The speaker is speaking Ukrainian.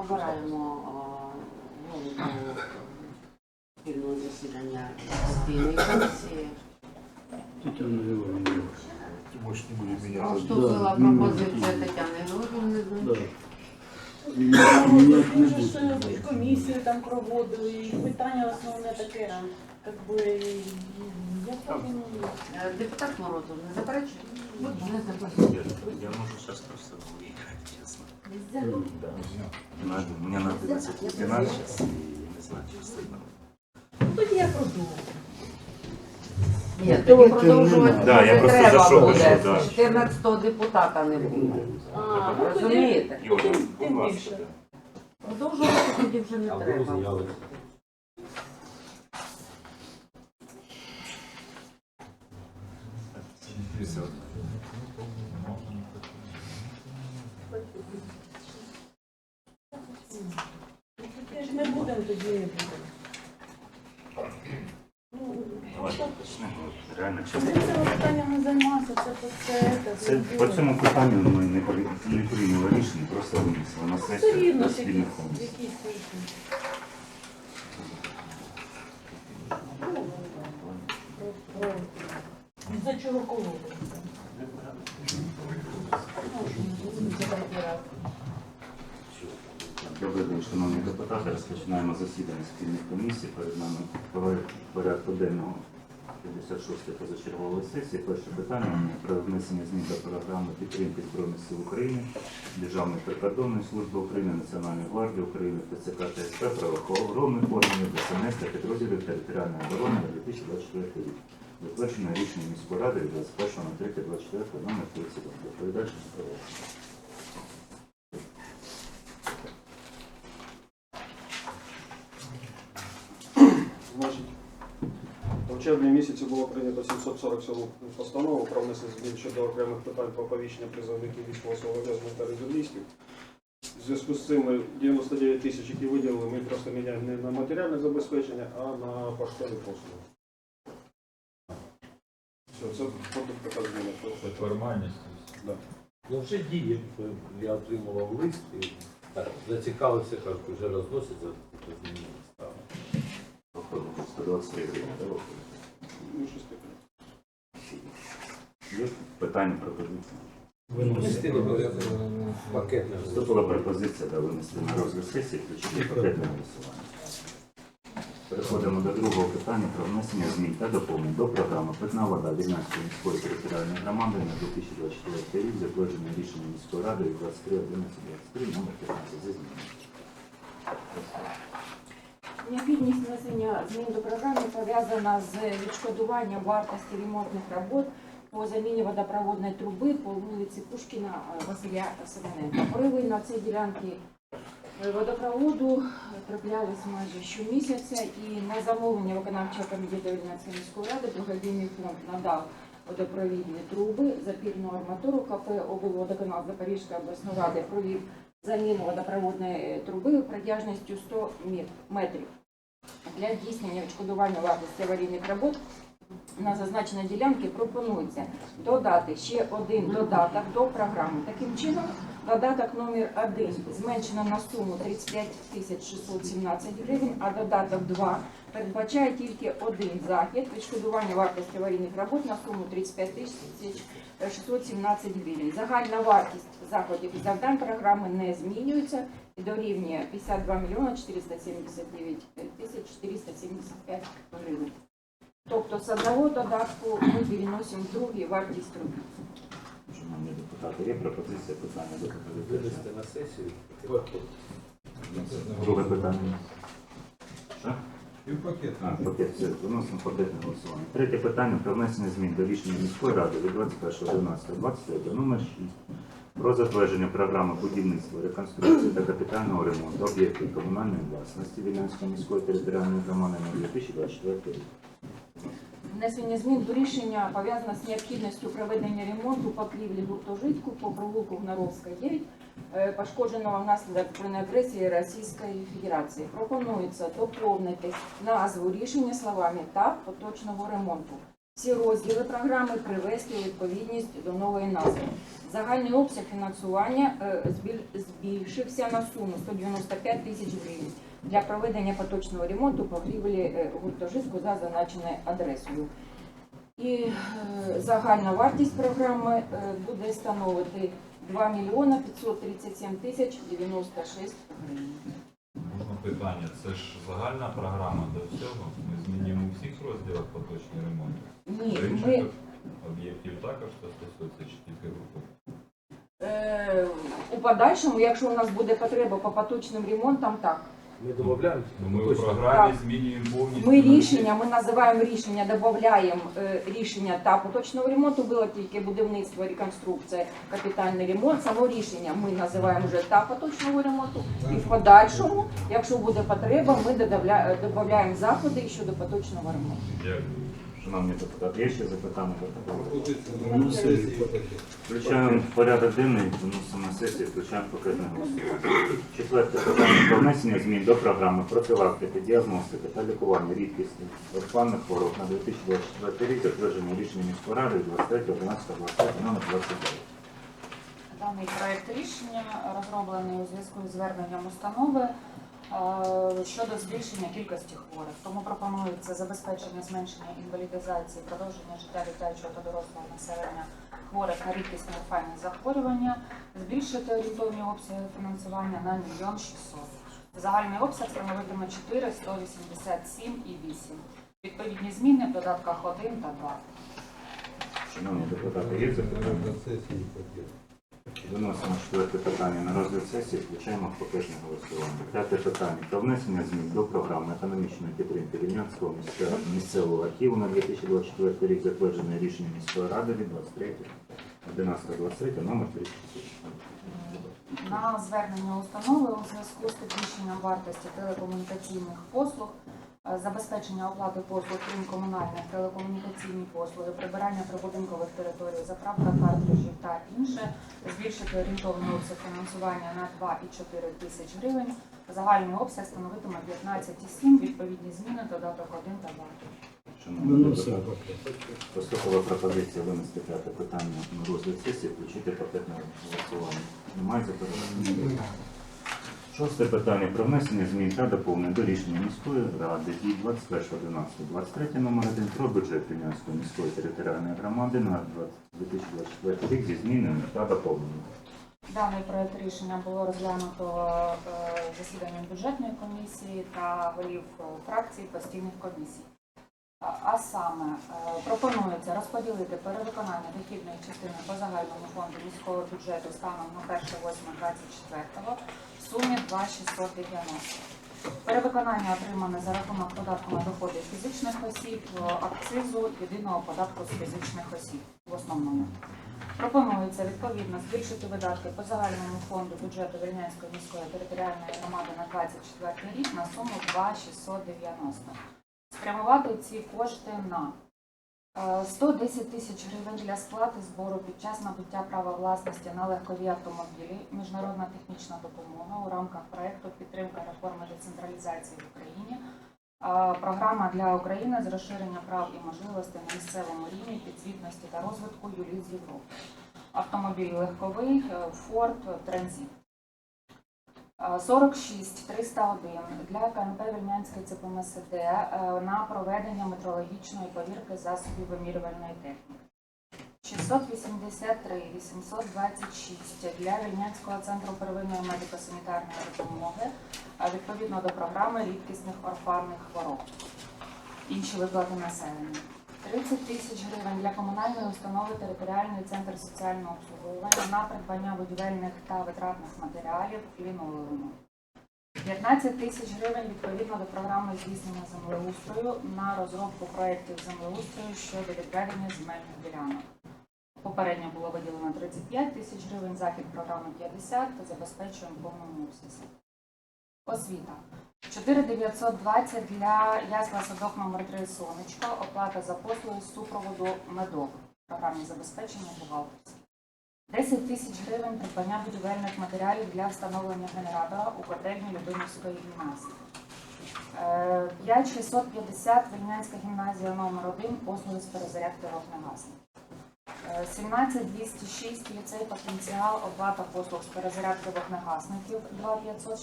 обираємо спільного засідання постійної комісії. Тетяна Георгіївна. Может, не будем. Поступила Да, ну, пропозиція ну, Тетяни Георгіївни. Ну, Ми не ж е, комісію там проводили, і питання основне таке, як би, я Е, Депутат Морозов не заперечує? Я можу сейчас просто уехать, честно. Нельзя. Да. Мне надо 11 вебинар сейчас, и не знаю, что стыдно. Ну, тоді я продумала. Ні, тоді продовжувати Да, я просто треба за що буде. да. 14-го депутата не буде. А, ну тоді Розумієте? Тим- будь тим ласка, більше. да. Продовжувати тоді вже не треба. Тоді ж не будемо, тоді не будемо. Ну, Давайте почнемо. Реально, питаннями займатися, це по це, це, Це по цьому питанню ми не, при- не прийняли рішення, просто винесли на Все сесію рівно спільних якісь, якісь рішення. Про- про- За чого колоти? Добрий день, шановні депутати. Розпочинаємо засідання спільних комісій. Перед нами проект порядку денного 56-ї позачергової сесії. Перше питання про внесення змін до програми підтримки Збройних сил України, Державної прикордонної служби України, Національної гвардії України, ТЦК та СП, правоохоронних органів, ДСНС та підрозділів територіальної оборони на 2024 рік. Затверджено рішення міської ради від 21.03.24 номер 32. Доповідач місяці було прийнято 747 постанову про внесення змін щодо окремих питань про оповіщення призовників військовозобов'язаних та резервістів. В зв'язку з цим 99 тисяч, які виділили, ми просто міняємо не на матеріальне забезпечення, а на поштові послуги. Все, це просто така зміна. Це формальність. Да. Ну вже діє. Я отримував лист і так, зацікавився, кажуть, вже розноситься, то змінили. Походу, 123 гривні. да, Ну, щось таке. Є питання пропозиції? Внести пакетне Вступила пропозиція да, винести на розгляд сесії, включити пакетне голосування. Переходимо до другого питання про внесення змін та доповнень до програми Питна вода Вільнянської міської територіальної громади на 2024 рік, затверджене рішенням міської ради від 23.11.23 номер 15 зі змінами. Необхідність внесення змін до програми пов'язана з відшкодуванням вартості ремонтних робот по заміні водопроводної труби по вулиці Пушкіна е, Василя Семененка. Пориви на цій ділянці водопроводу траплялись майже щомісяця і на замовлення виконавчого комітету Вільнянської міської ради благодійний фонд надав водопровідні труби, запірну арматуру КП облводоканал Запорізької обласної ради провів заміну водопроводної е, труби протяжністю 100 метрів. Для здійснення відшкодування вартості аварійних робот на зазначеній ділянці пропонується додати ще один додаток до програми. Таким чином, додаток номер 1 зменшено на суму 35 тисяч 617 гривень, а додаток 2 передбачає тільки один захід відшкодування вартості аварійних робот на суму 35 тисяч 617 гривень. Загальна вартість заходів і завдань програми не змінюється і дорівнює 52 мільйона 479 тисяч 475 гривень. Тобто з одного додатку ми переносимо другий вартість робіт. Депутати, є пропозиція питання до доповідача? Винести на сесію. Друге питання. Що? І в пакет. А, пакет, все, виносимо пакетне голосування. Третє питання про внесення змін до рішення міської ради від 21.12.23 номер 6 про затвердження програми будівництва, реконструкції та капітального ремонту об'єктів комунальної власності Вільнянської міської територіальної громади на 2024 рік. Внесення змін до рішення пов'язане з необхідністю проведення ремонту покрівлі гуртожитку по провулку Гнаровська 9, е, пошкодженого внаслідок агресії Російської Федерації. Пропонується доповнити назву рішення словами «та поточного ремонту». Всі розділи програми привести у відповідність до нової назви. Загальний обсяг фінансування е, збільшився на суму 195 тисяч гривень для проведення поточного ремонту покрівлі е, гуртожитку за зазначеною адресою. І е, загальна вартість програми буде становити 2 мільйона 537 тисяч 96 гривень. Можна питання, це ж загальна програма до всього. Ми змінюємо всіх розділах поточний ремонт. Ні, Інших ми об'єктів також це стосується чи тільки групи. е, у подальшому, якщо у нас буде потреба по поточним ремонтам, так. Ми домовляємося. Ну, ми у точно. програмі Так. змінюємо повністю. Ми рішення, ми називаємо рішення, додаємо е, рішення та поточного ремонту, було тільки будівництво, реконструкція, капітальний ремонт. Само рішення ми називаємо вже та поточного ремонту. І в подальшому, якщо буде потреба, ми додавля- додаємо заходи щодо поточного ремонту. Дякую. Шановні депутати, є ще запитання до? Ну. Включаємо в порядок денний, виносимо на сесію, включаємо пакетне голосування. Четверте питання про внесення змін до програми профілактики, діагностики та лікування рідкісних орфанних хвороб на 2024 рік, затверджене рішенням міської ради 23 11 25 номер 29. Даний проект рішення розроблений у зв'язку із зверненням установи щодо збільшення кількості хворих. Тому пропонується забезпечення зменшення інвалідизації, продовження життя дитячого та дорослого населення хворих на рідкісні орфанні захворювання, збільшити орієнтовні обсяги фінансування на мільйон 600. Загальний обсяг становитиме 4, 187 і 8. Відповідні зміни в додатках 1 та 2. Шановні депутати, є запитання? Виносимо четверте питання на розгляд сесії, включаємо в голосування. П'яте питання про внесення змін до програми економічної підтримки Рівнянського місцевого архіву на 2024 рік, затверджене рішенням міської ради від 23 11.23 номер 36. На звернення установи у зв'язку з підвищенням вартості телекомунікаційних послуг, забезпечення оплати послуг крім комунальних телекомунікаційні послуги, прибирання прибудинкових територій, заправка картриджів та інше, збільшити орієнтовний обсяг фінансування на 2,4 тисяч гривень. Загальний обсяг становитиме 15,7, відповідні зміни, додаток 1 та 2. Шановні депутати, поступила пропозиція винести п'яте питання на розгляд сесії, включити пакетне голосування. Немає запитань? Шосте питання про внесення змін та доповнень до рішення міської ради від 21.11.23 номер 1 про бюджет Рівнянської міської територіальної громади на 2024 рік зі змінами та доповненнями. Даний проект рішення було розглянуто е, засіданням бюджетної комісії та голів фракцій постійних комісій. А- саме е, пропонується розподілити перевиконання дохідної частини по загальному фонду міського бюджету станом на 1.8.24 в сумі 2,690. Перевиконання отримане за рахунок податку на доходи фізичних осіб, е, акцизу, єдиного податку з фізичних осіб в основному. Пропонується відповідно збільшити видатки по загальному фонду бюджету Вільнянської міської територіальної громади на 24 рік на суму 2,690. Спрямувати ці кошти на е, 110 тисяч гривень для сплати збору під час набуття права власності на легкові автомобілі, міжнародна технічна допомога у рамках проекту підтримка реформи децентралізації в Україні. Е, Програма для України з розширення прав і можливостей на місцевому рівні підзвітності та розвитку юліт з Європи. Автомобіль легковий, е, Ford Transit. Е, 46 301 для КНП Вільнянське ЦПМСД е, на проведення метрологічної повірки засобів вимірювальної техніки. 683 826 для Вільнянського центру первинної медико-санітарної допомоги відповідно до програми рідкісних орфанних хвороб. Інші виплати населення. 30 тисяч гривень для комунальної установи територіальний центр соціального обслуговування на придбання будівельних та витратних матеріалів лінолеуму. 15 тисяч гривень відповідно до програми здійснення землеустрою на розробку проєктів землеустрою щодо відведення земельних ділянок. Попередньо було виділено 35 тисяч гривень, захід програми 50 та забезпечуємо повному обсязі. Освіта. 4920 для ясла садок номер 3 Сонечко. Оплата за послуги з супроводу медок. Програмні забезпечення бухгалтерські. 10 тисяч гривень придбання будівельних матеріалів для встановлення генератора у котельні Любимівської гімназії. Е, 5650 Вільнянська гімназія номер 1 послуги з перезарядки вогнегасників. Е, 17206 ліцей потенціал оплата послуг з перезарядки вогнегасників 2560